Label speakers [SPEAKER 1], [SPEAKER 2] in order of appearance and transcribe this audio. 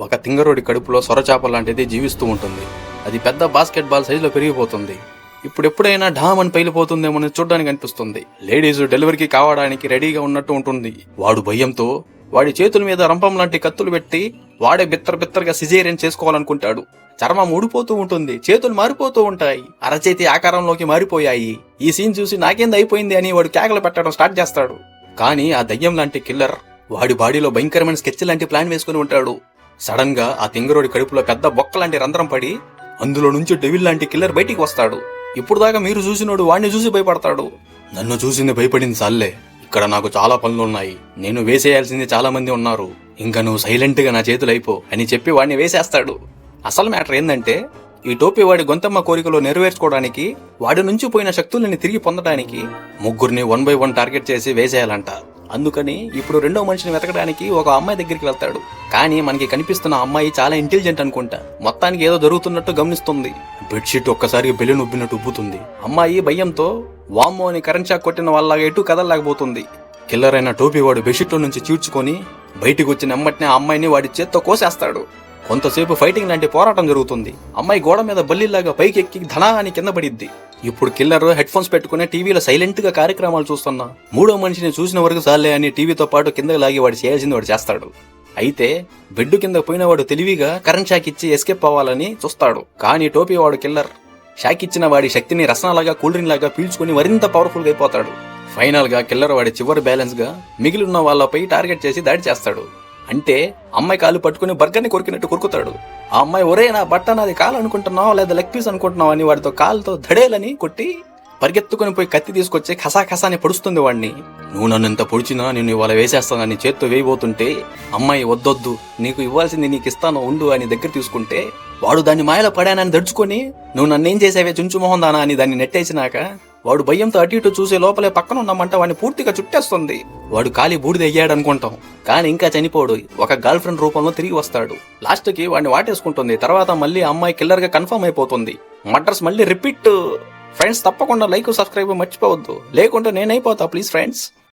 [SPEAKER 1] ఒక తింగరోడి కడుపులో సొరచాప లాంటిది జీవిస్తూ ఉంటుంది. అది పెద్ద బాస్కెట్ బాల్ సైజులో పెరిగిపోతుంది. ఇప్పుడు ఎప్పుడైనా ఢామ్ అని పైలిపోతుందేమో చూడడానికి అనిపిస్తుంది. లేడీస్ డెలివరీకి కావడానికి రెడీగా ఉన్నట్టు ఉంటుంది. వాడు భయంతో వాడి చేతుల మీద రంపం లాంటి కత్తులు పెట్టి వాడే బిత్తర బిత్తరగా సిజేరియన్ చేసుకోవాలనుకుంటాడు. చర్మం ఊడిపోతూ ఉంటుంది. చేతులు మారిపోతూ ఉంటాయి. అరచేతి ఆకారంలోకి మారిపోయాయి. ఈ సీన్ చూసి నాకేంది అయిపోయింది అని వాడు కేకలు పెట్టడం స్టార్ట్ చేస్తాడు. కానీ ఆ దయ్యం లాంటి కిల్లర్ వాడి బాడీలో భయంకరమైన స్కెచ్ లాంటి ప్లాన్ వేసుకుని ఉంటాడు. సడన్గా ఆ తింగరోడి కడుపులో పెద్ద బొక్క లాంటి రంధ్రం పడి అందులో నుంచి డెవిల్ లాంటి కిల్లర్ బయటికి వస్తాడు. ఇప్పుడు దాకా మీరు చూసినోడు వాడిని చూసి భయపడతాడు. నన్ను చూసింది భయపడింది సాల్లే. ఇక్కడ నాకు చాలా పనులున్నాయి నేను వేసేయాల్సింది చాలా మంది ఉన్నారు. ఇంకా నువ్వు సైలెంట్గా నా చేతులు అయిపో అని చెప్పి వాడిని వేసేస్తాడు. అసలు మ్యాటర్ ఏంటంటే ఈ టోపీ వాడి గొంతమ్మ కోరికలో నెరవేర్చుకోవడానికి వాడి నుంచి పోయిన శక్తులని తిరిగి పొందడానికి ముగ్గురిని వన్ బై వన్ టార్గెట్ చేసి వేసేయాలంట. అందుకని ఇప్పుడు రెండో మనిషిని వెతకడానికి ఒక అమ్మాయి దగ్గరికి వెళ్తాడు. కానీ మనకి కనిపిస్తున్న అమ్మాయి చాలా ఇంటెలిజెంట్ అనుకుంటా. మొత్తానికి ఏదో జరుగుతున్నట్టు గమనిస్తుంది. బెడ్షీట్ ఒక్కసారి బెలూన్ ఉబ్బినట్టు ఉబ్బుతుంది. అమ్మాయి భయంతో వామ్మో అని కరెంట్ షాక్ కొట్టిన వాళ్ళగా ఎటు కదలలేకపోతుంది. కిల్లర్ అయిన టోపీ వాడు బెడ్షీట్లో నుంచి చీడ్చుకొని బయటికి వచ్చిన ఎమ్మటినే ఆ అమ్మాయిని వాడి చేత్తో కోసేస్తాడు. కొంతసేపు ఫైటింగ్ లాంటి పోరాటం జరుగుతుంది. అమ్మాయి గోడ మీద బల్లిలాగా పైకి ఎక్కి ధనా అని కింద పడిద్ది. ఇప్పుడు కిల్లర్ హెడ్ ఫోన్స్ పెట్టుకుని టీవీలో సైలెంట్గా కార్యక్రమాలు చూస్తున్నా. మూడో మనిషిని చూసిన వరకు చాలే అని టీవీతో పాటు కిందకి లాగి వాడు చేయాల్సింది వాడు చేస్తాడు. అయితే బెడ్ కింద పోయిన వాడు తెలివిగా కరెంట్ షాక్ ఇచ్చి ఎస్కేప్ అవ్వాలని చూస్తాడు. కానీ టోపీ వాడు కిల్లర్ షాక్ ఇచ్చిన వాడి శక్తిని రసనాలాగా కూల్ డ్రింక్ లాగా పీల్చుకుని మరింత పవర్ఫుల్గా అయిపోతాడు. ఫైనల్గా కిల్లర్ వాడి చివరి బ్యాలెన్స్గా మిగిలిన వాళ్ళపై టార్గెట్ చేసి దాడి చేస్తాడు. అంటే అమ్మాయి కాలు పట్టుకుని బర్గర్ని కొరికినట్టు కొరుకుతాడు. ఆ అమ్మాయి ఒరే నా బట్ట నాది కాలు అనుకుంటున్నావు లేదా లెగ్ పీస్ అనుకుంటున్నావు? అని వాడితో కాలుతో ధడేలని కొట్టి పరిగెత్తుకుని పోయి కత్తి తీసుకొచ్చి ఖసా ఖసాని పొడుస్తుంది వాడిని నువ్వు నన్ను ఎంత పొడిచినా నేను ఇవాళ వేసేస్తానని చేత్తో వేయబోతుంటే అమ్మాయి వద్దొద్దు నీకు ఇవ్వాల్సింది నీకు ఇస్తాను ఉండు అని దగ్గర తీసుకుంటే వాడు దాన్ని మాయలో పడానని దడుచుకొని నువ్వు నన్నేం చేసావే చుంచు మొహం దానా అని దాన్ని నెట్టేసినాక వాడు భయంతో అటు ఇటు చూసే లోపలే పక్కన ఉన్నమంట వాడిని పూర్తిగా చుట్టేస్తుంది. వాడు కాలి బూడిద అయ్యాడు అనుకుంటాం కానీ ఇంకా చనిపోడు. ఒక గర్ల్ ఫ్రెండ్ రూపంలో తిరిగి వస్తాడు. లాస్ట్కి వాడిని వాటేసుకుంటుంది. తర్వాత మళ్ళీ అమ్మాయి కిల్లర్గా కన్ఫర్మ్ అయిపోతుంది. మడ్రస్ మళ్ళీ రిపీట్. ఫ్రెండ్స్ తప్పకుండా లైక్ సబ్స్క్రైబ్ మర్చిపోవద్దు. లేకుంటే నేనైపోతా ప్లీజ్ ఫ్రెండ్స్.